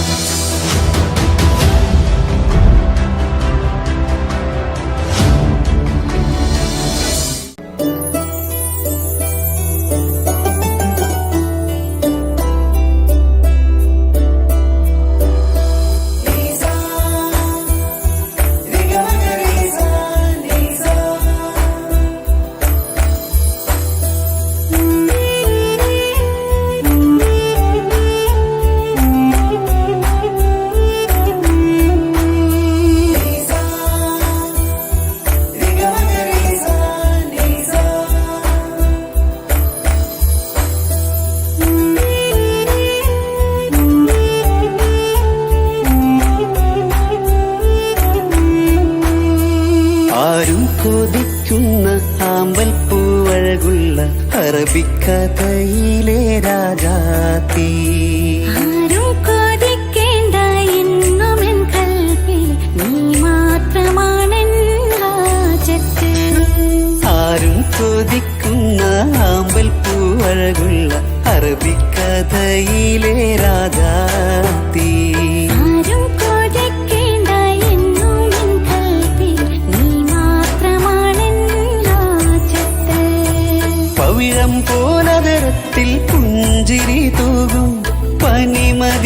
Bye. പൂക്കുന്ന ആമ്പൽ പൂവഴകുള്ള അറബിക്കഥയിലെ രാജാത്തീ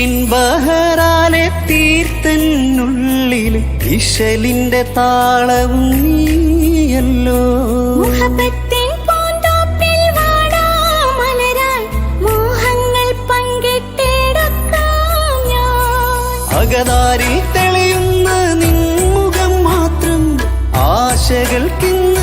പിൻബഹറാനെ തീർത്തന്നുള്ളിൽ ഇശലിന്റെ താളവും നീയല്ലോ. അകതാരിൽ തെളിയുന്ന നിൻമുഖം മാത്രം ആശകൾക്കിന്ന്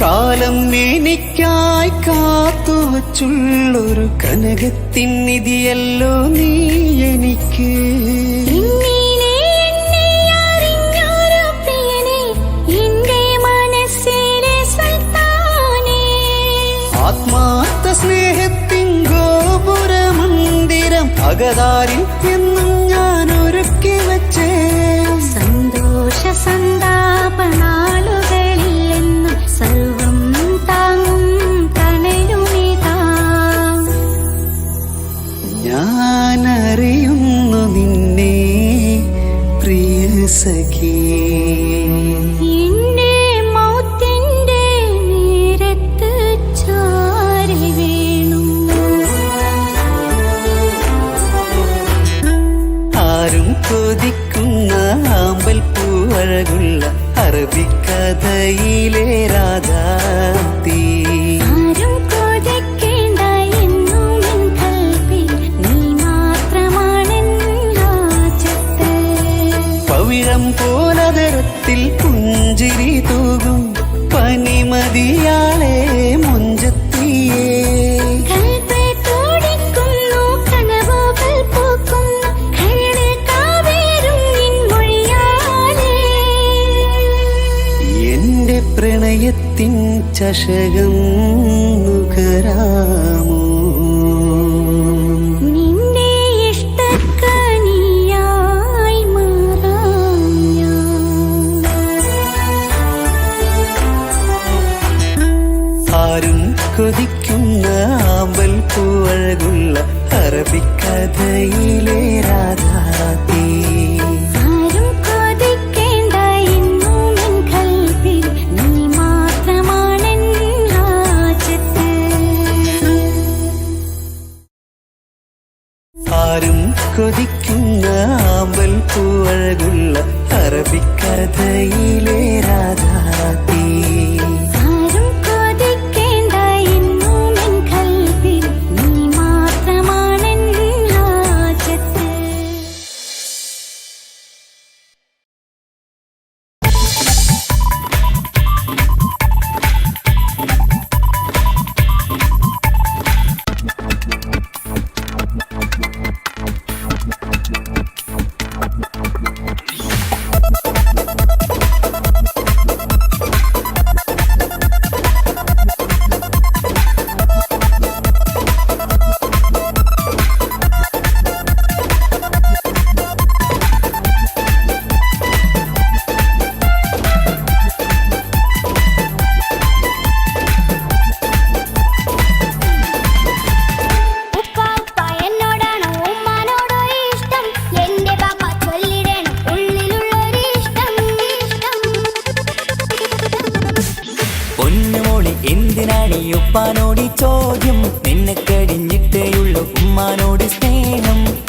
കാലം എനിക്കായി കാത്തു വച്ചുള്ളൊരു കനകത്തിൻ നിധിയല്ലോ നീ എനിക്ക്. ആത്മാർത്ഥ സ്നേഹത്തിൻ ഗോപുര മന്ദിരം അകതാരിൽ എന്നും ഹൃദയത്തിൻ ചഷകം നുകരാമോ? ഇഷ്ടക്കനിയായി ആരും കൊതിക്കുന്ന ആമ്പൽ പൂവഴകുള്ള അറബിക്കഥയിലെ രാധാതീ. സാമ്പൽ പൂവഴകുള്ള അറബിക്കഥയിലെ രാധാ തീ എന്തിനാണീ ഉപ്പാനോട് ചോദ്യം? നിന്നെ കടിഞ്ഞിട്ടേയുള്ളൂ ഉമ്മാനോട് സ്നേഹം.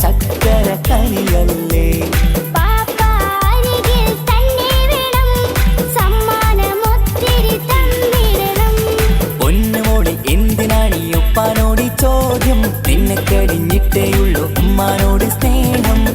ചക്കര കനിയല്ലേ ചോദ്യം? നിന്നെ കഴിഞ്ഞിട്ടേയുള്ളൂ ഉമ്മാനോട് സ്നേഹം.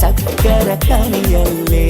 சக்கர கனியல்லே.